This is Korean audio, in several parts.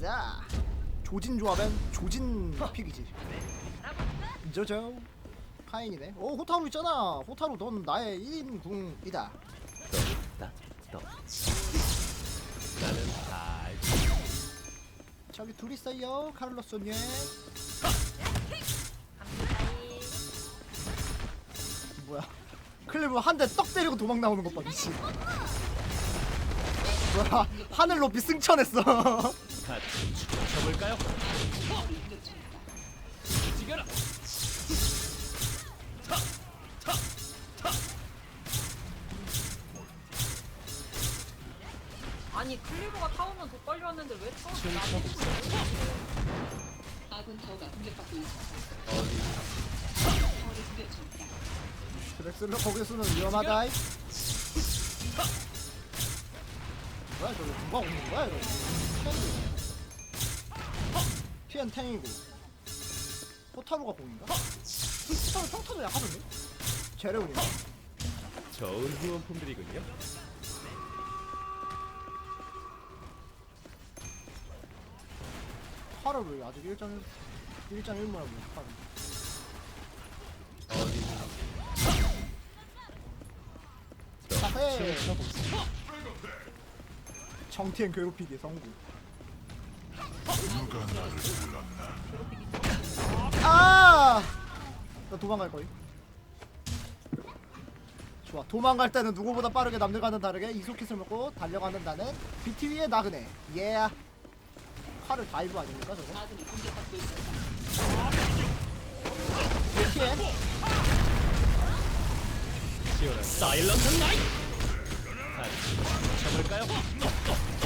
가자. 조진 조합엔 조진 픽이지. 저저 파인이네. 오 호타루 있잖아. 호타루 넌 나의 1인 궁이다. 나, 너. 나는 다 알지. 저기 둘 있어요. 카를로스 님. 뭐야? 클리브 한대 떡 때리고 도망 나오는 것 봐. 미친. 뭐야? 하늘 높이 승천했어. 같이 춤춰볼까요? 지겨라. 아니 클리버가 타오면 더 빨리 왔는데 왜 타오면 나 아군 타워가 공격받고 있습니다. 공격. 드렉슬러 거기서는 위험하다. 뭐야 저거 누가 오는 거야 이거? 피엔 탱이고 호타루가 공인가? 호타루 평타도 약하던데? 제레온인가? 좋은 후원품들이군요. 칼을 왜 아직 1.1 1.1모야 뭐 칼을 어디 자해 정티엔 괴롭히기 성공 아! 나 도망갈 거임 좋아 도망갈 때는 누구보다 빠르게 남들과는 다르게 이소킷을 먹고 달려가는 나는 BTV의 나그네 예 칼을 다이브 아닙니까 저거? 시원한 사일런트 나이. 춤춰볼까요?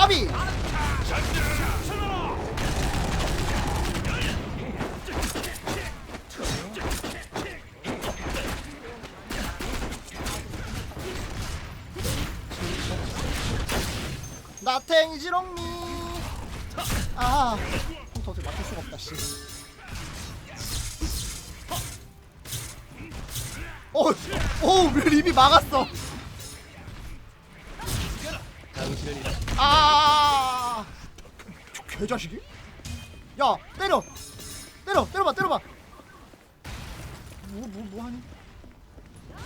까비! 나탱이지롱미 아 도저히 맞출 수가 없다 씨 오! 오! 왜 립이 막았어 아! 저 개자식이? 야 때려! 때려! 때려봐 때려봐! 뭐 뭐 뭐 하니?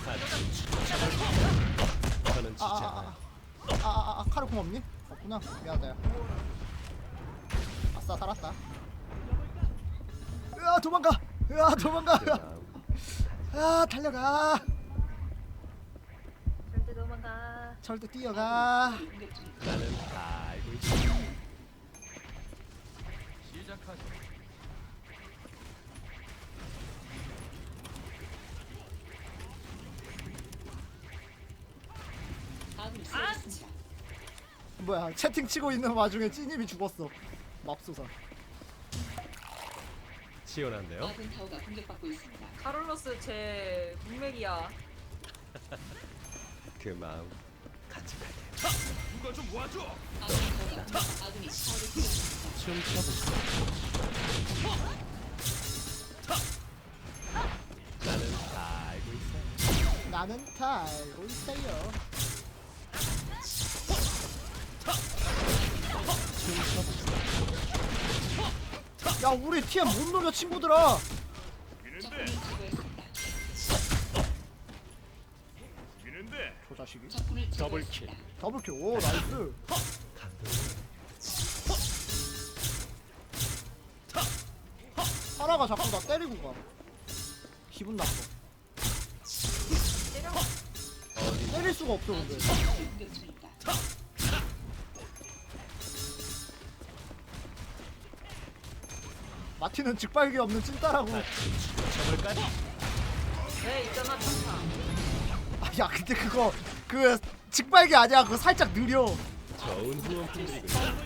같이 춤춰볼까요? 저는. 아아아 아 아, 아, 카르콤 없니? 없구나 미안하다 야 아싸 살았다 으아 도망가! 으아 도망가! 아 달려가! 절대 절대 뛰어가! 나는 다 알고 있어. 시작하죠. 뭐야 채팅 치고 있는 와중에 찌님이 죽었어 맙소사 시원한데요? 아군 타워가 공격받고 있습니다. 카를로스 제 문맥이야 그 마음. 아군이 타워를 공격 중입니다. 춤춰볼까요? 나는 다 알고 있어요. 나는 다 알고 있어요 야 우리 TM 못 노려 친구들아 적군을 저 자식이? 더블킬. 더블킬. 오 나이스. 감동. 하나가 자꾸 나 때리고 가. 기분 나빠. 어디 때릴 수가 없어 근데. 마티는 직발기 없는 찐따라고. 같이 춤춰볼까요? 네 있잖아 평타. 아, 야 근데 그거 그 직발기 아니야 그거 살짝 느려 좋은 후원품들이군요.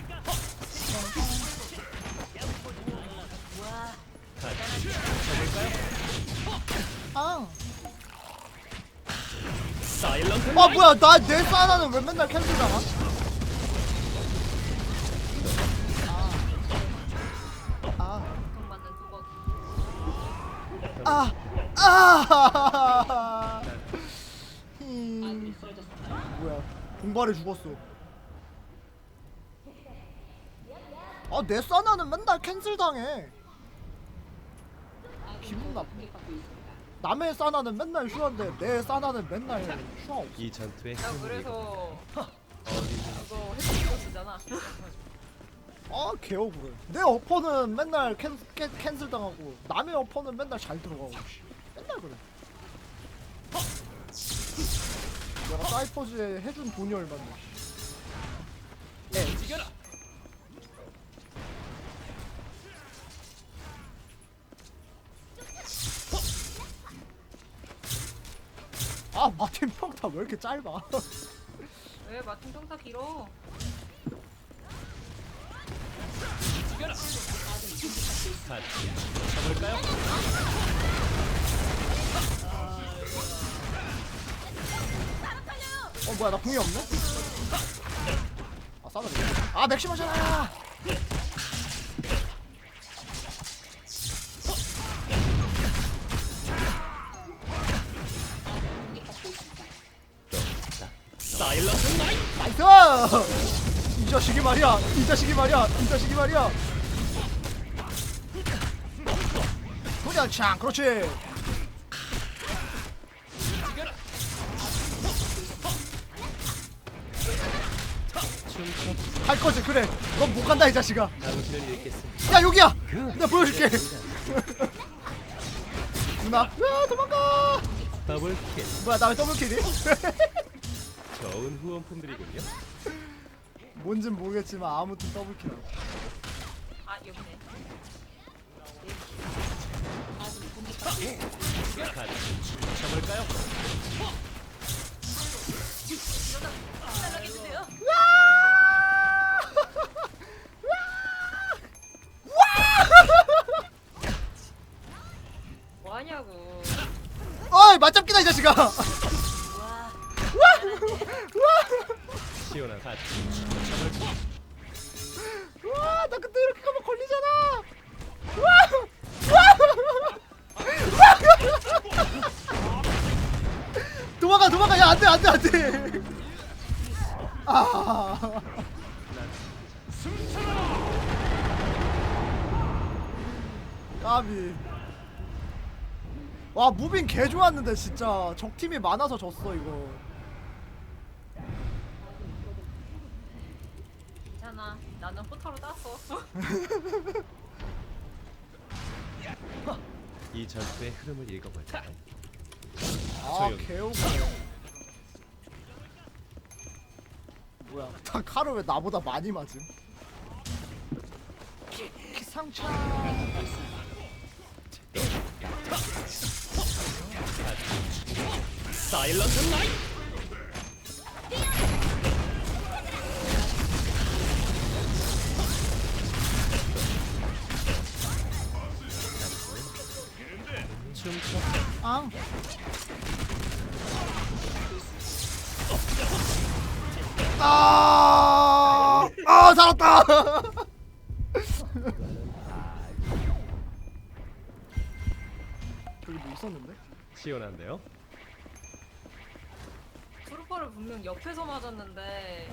같이 춤춰볼까요? 아, 사일런트 아 뭐야 나내 사나는 왜 맨날 캔슬당하? 아, 두번 아, 아, 공발해 죽었어 아 내 사나는 맨날 캔슬 당해 기분 나빠. 남의 사나는 맨날 휴한데 내 사나는 맨날 휴 없어 이 전투의 나 그래서 해치고 쓰잖아. 아 개억울해 내 어퍼는 맨날 캔, 캔, 캔슬 당하고 남의 어퍼는 맨날 잘 들어가고 씨. 맨날 그래 사이퍼즈에 해준 돈이 얼만데 네. 움직여라 아 마틴 평타 왜 이렇게 짧아 왜 마틴 평타 길어? 같이 쳐볼까요? 어 뭐야 나 궁이 없네? 아 싸다 아 맥시머잖아. 사일런트 나이 나이스! 이 자식이 말이야 이 자식이 말이야 이 자식이 말이야 그냥 창 그렇지 할 거지. 그래. 넌 못 간다 이 자식아. 당신을 야 여기야. 내가 보여줄게. 누나. 야 도망가. 더블 킬. 뭐야 나왜 더블 킬이? 좋은 후원품들이군요. 뭔진 모르겠지만 아무튼 더블킬이야 아 여기네. 같이? 날라겠는데요? 좋았는데 진짜 적 팀이 많아서 졌어 이거 괜찮아. 나는 포타로 땄어. 이 전투의 흐름을 읽어볼까요? 아. 개웃겨 뭐야 다 카로 왜 나보다 많이 맞음 기상차 사일런트 나이 춤춰 앙 아, 아 살았다. 저기 뭐 있었는데? 시원한데요? 분명 옆에서 맞았는데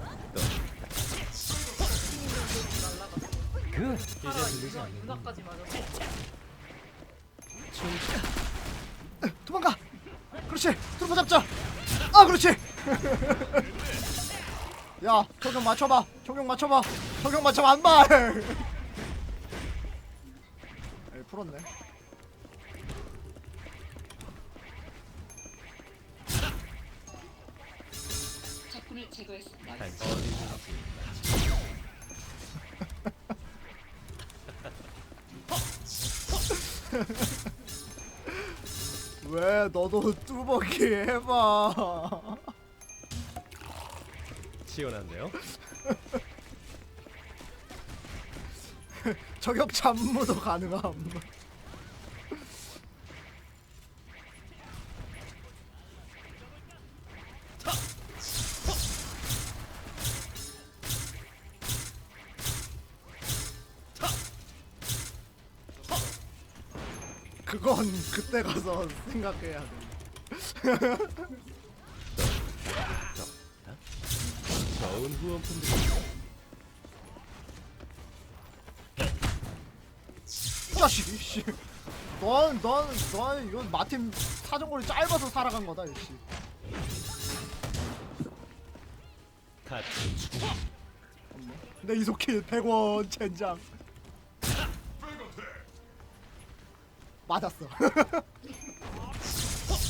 날라갔어. 그 이제 들리지 누나 않는 누나까지 맞았어. 춤춰 도망가. 그렇지. 트루퍼 잡자. 아, 그렇지. 야, 적용 맞춰봐. 적용 맞춰봐. 적용 맞춰봐 한 발. 에이, 풀었네. 제거했습니다. 왜 너도 뚜벅이 해봐. 시원한데요? 저격 잠무도 가능함. 그때 가서 생각해야 돼. 좋은 후원품들이군요 자식이 씨. 넌, 넌, 넌 이건 마틴 사정거리 짧아서 살아간 거다 씨. 같이 죽. 내 이소킬 100원 젠장. 맞았어.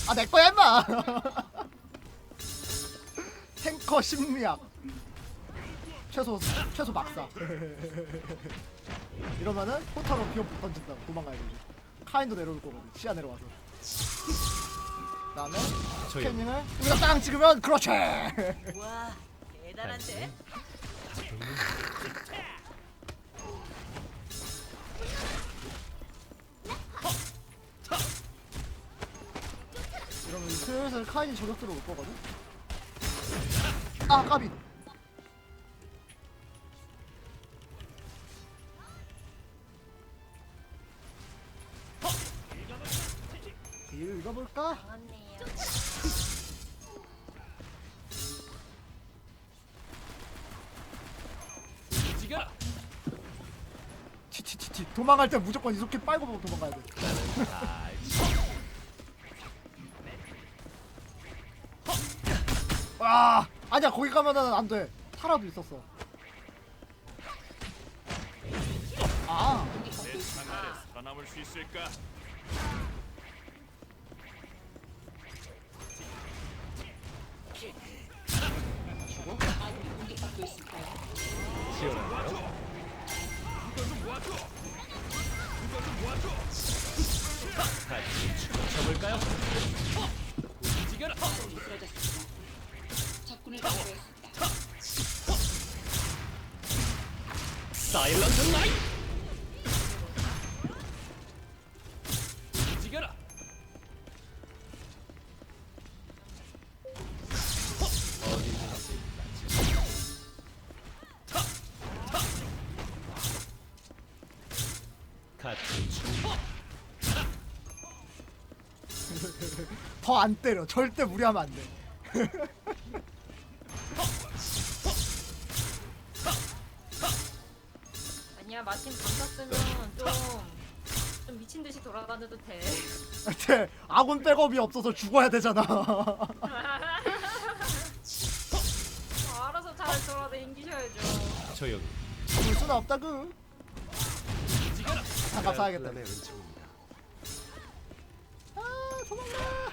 아, 내 거야, 임마! 탱커 심리학. 최소, 최소 막사. 이러면은 포타로 비용 던진다. 도망가야 되지. 카인도 내려올 거거든. 시야 내려와서. 그 다음에 저희 스캐닝을 여기다 땅 찍으면 그렇지! 와 대단한데? 슬슬 카인이 저격 들어올 거거든. 아 까비. 딜 읽어볼까? 좋네요. 지가 치치치치 도망갈 때 무조건 이렇게 빨고 도망가야 돼. 아 아니야 거기 가면은 안 돼. 타라도 있었어. 아 공격받고 있습니다. 살아남을 수 있을까? 시원한가요? 같이 죽어볼까요? 지가라. 적군을 제거했습니다. 사일런트 나이. 지가라. 어디든지 같이 죽어. 더안 때려. 절대 무리하면 안 돼. 마침 감사 쓰면 좀, 좀 미친 듯이 돌아다녀도 돼. 근데 아군 백업이 없어서 죽어야 되잖아. 어, 알아서 잘 돌아다니셔야죠. 조용히. 볼 수는 없다구. 잠깐 사야겠다. 의 은총입니다. 아 도망가.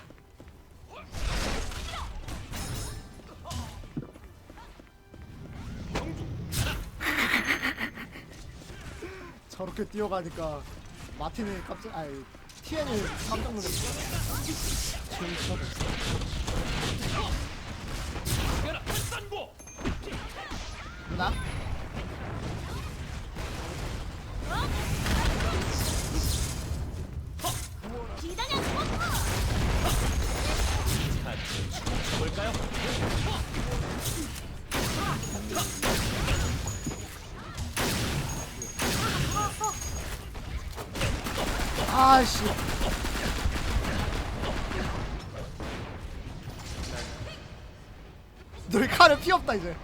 저렇게 뛰어가니까 마틴이 깜짝 아니 티엔이 깜짝 놀랐어. 누나? 같이 죽어볼까요? 아씨. 너희 칼은 피 없다 이제.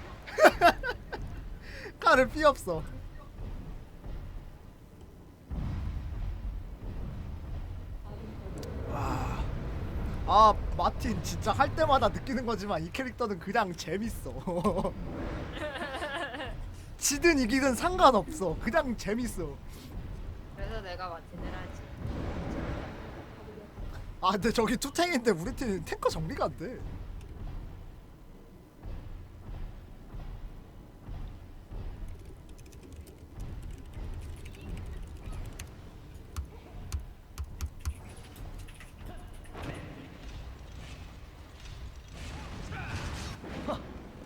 칼은 피 없어. 아, 아 마틴 진짜 할 때마다 느끼는 거지만 이 캐릭터는 그냥 재밌어. 지든 이기든 상관없어. 그냥 재밌어. 그래서 내가 마틴을 하지. 아 근데 저기 투탱인데 우리 팀 탱커 정리가 안 돼.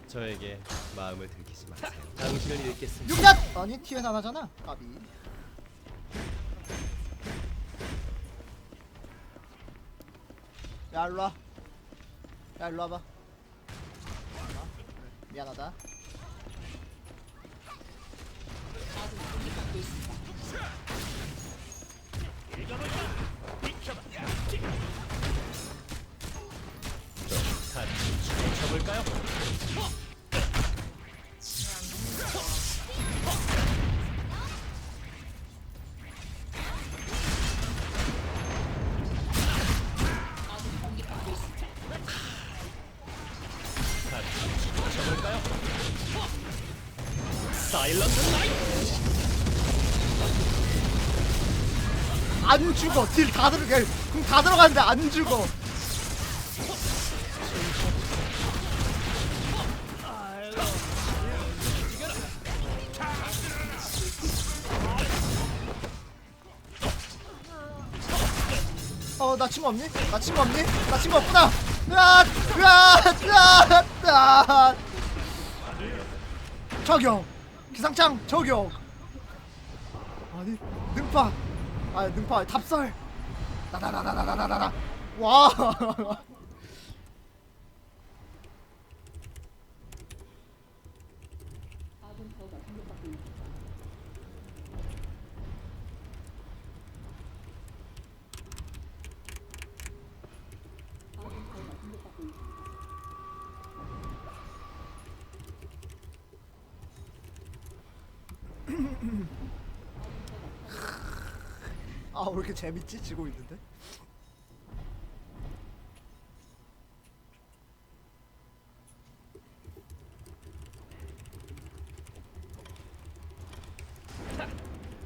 저에게 마음을 들키지 마세요. 당신을 잃겠습니다. 6년! 아니 티엔 하나잖아 까비 야 일로와 야 일로 와봐 미안하다. 같이 죽어볼까요? 안 죽어. 딜 다 들어가 궁다 들어가는데 안 죽어. 어나 친구 없니? 나 친구 없니? 나 친구 없구나. 으아 으아 으아. 저격. 기상창 저격. 아니 능파 아 능파 답설. 나나나나나나나나 와 아, 왜 이렇게 재밌지? 지고 있는데?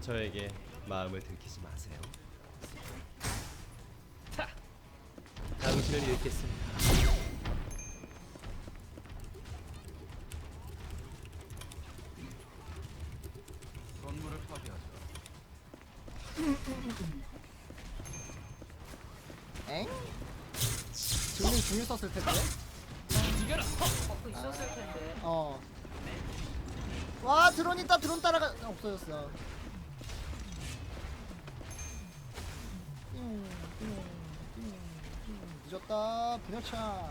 저에게 마음을 들키지 마세요. 당신을 잃겠습니다. 썼을 텐데 이겨라. 버프 있었을 텐데. 어. 와 드론 있다 드론 따라가 아, 없어졌어. 띵, 띵, 띵, 띵. 늦었다 분열차.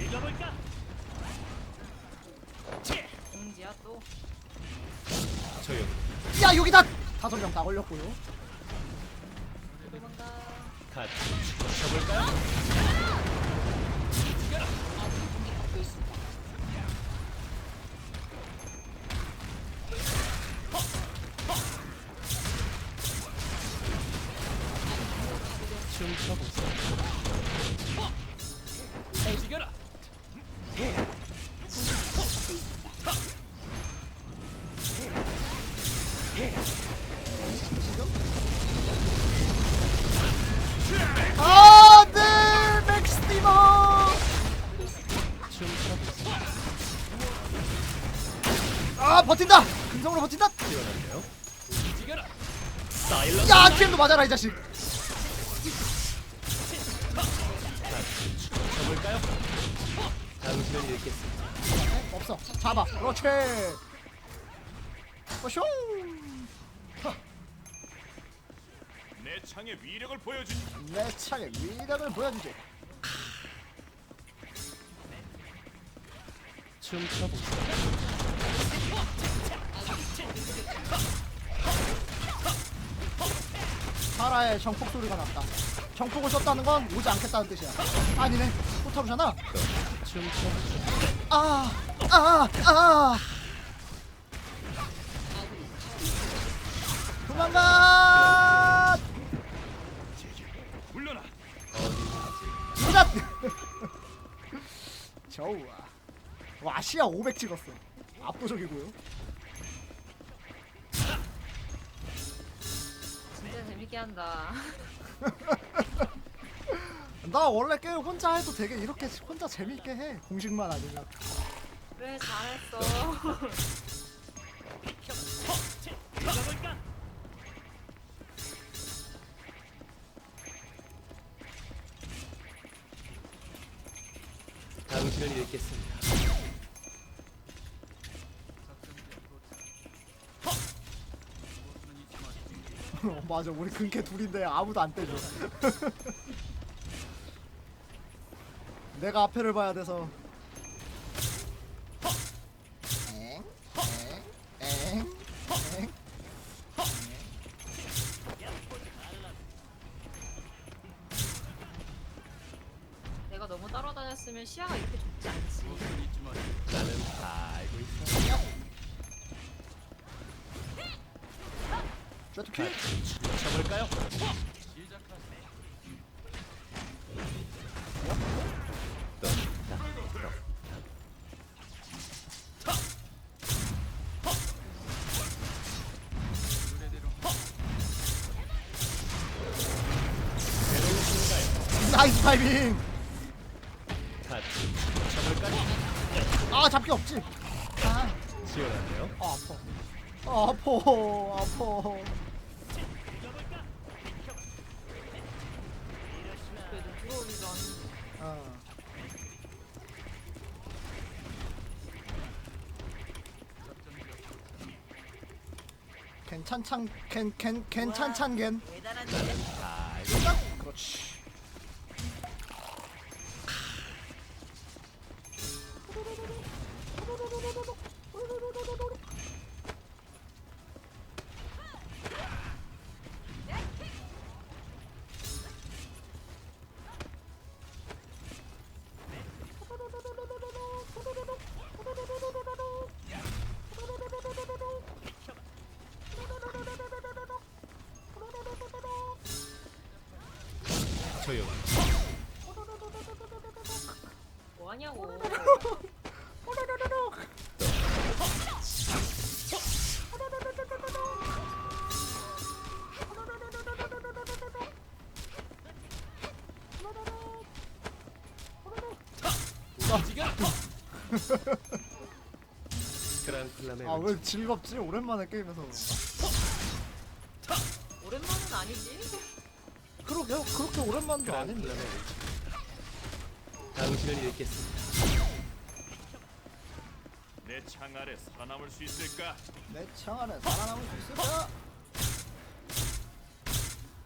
읽어볼까? 공지야 또. 조용. 야 여기다 다섯 명 다 걸렸고요. 도망가. 같이 죽어볼까요? 춤춰보자. 움직여라. 버틴다. 금성으로 버틴다. 야 TM도 맞아라 이 자식. 없어. 잡아. 그렇지. 어쇼. 내 창의 위력을 보여주지. 내 창의 위력을 보여주지. 춤춰보세요. 파라의 정폭 소리가 났다. 정폭을 썼다는 건 오지 않겠다는 뜻이야. 아니네. 춤춰보세요. 아, 아, 아. 도망가! 물러나. 이다. 좋아. 와 시야 500 찍었어. 압도적이고요. 진짜 재밌게 한다. 나 원래 게임 혼자 해도 되게 이렇게 혼자 재밌게 해. 공식만 아니면. 그래 잘했어. 당신을 잃겠습니다. 어, 맞아 우리 근캐 둘인데 아무도 안 때려. 내가 앞에를 봐야 돼서. 잡을까요? 나이스 타이밍! 아 잡기 없지. 아, 시원하네요. 아 아파. 아 아파. 아파. 괜찮찬 캔캔 괜찮찬. 다 알고 있- 그렇지 아 왜 즐겁지 오랜만에 게임에서 오랜만은 아니지. 그러게요 그렇게 오랜만도 아닌데 당신을 잃겠습니다. 내 창 아래 살아남을 수 있을까? 내 창 안에 살아남을 수 있을까?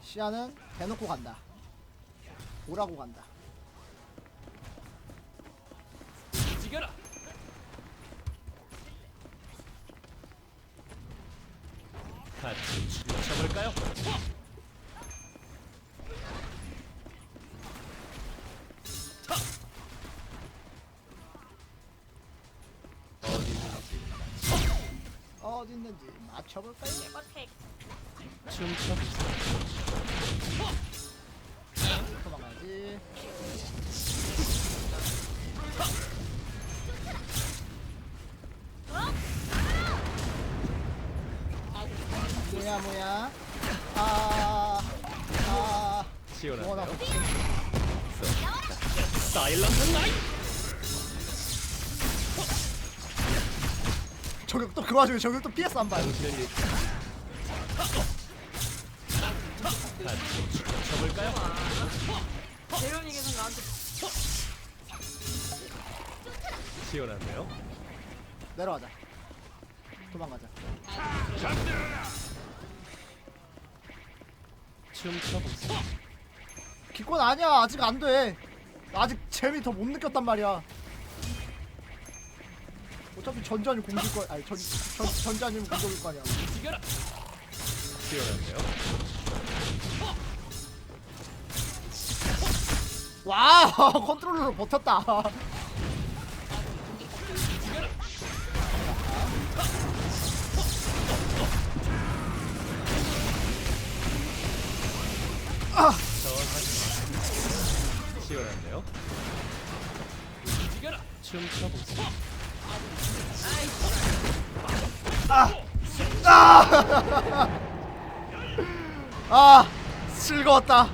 시야는 대놓고 간다 오라고 간다 어디 있는지 맞춰볼까요? 깨박핵. 춤춰보세요. 도망가야지 뭐야 뭐야 아아 워낙 시원한데요? 사일런트 나이. 저격 또그 와중에 저격 또안 당신을 잃겠습니다. 같이 쳐볼까요? 대련이께서 나한테 시원한데요? 내려가자 도망가자 춤춰보세요. 기권 아니야 아직 안 돼 아직 재미 더 못 느꼈단 말이야 어차피 전자님 공줄 거 아니 전, 전 전자님 공격일 거 아니야. 시원한데요? 와 컨트롤러로 버텼다? 지겨라. 춤춰보세요. 아! 즐거웠다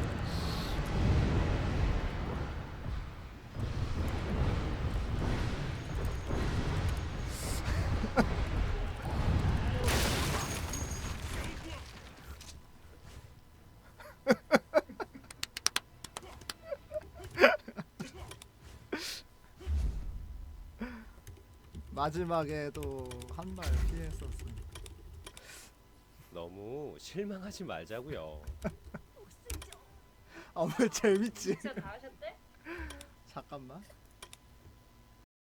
마지막에도 한 발 피했었어 너무 실망하지 말자고요. 아왜 재밌지 진짜 다 하셨대? 잠깐만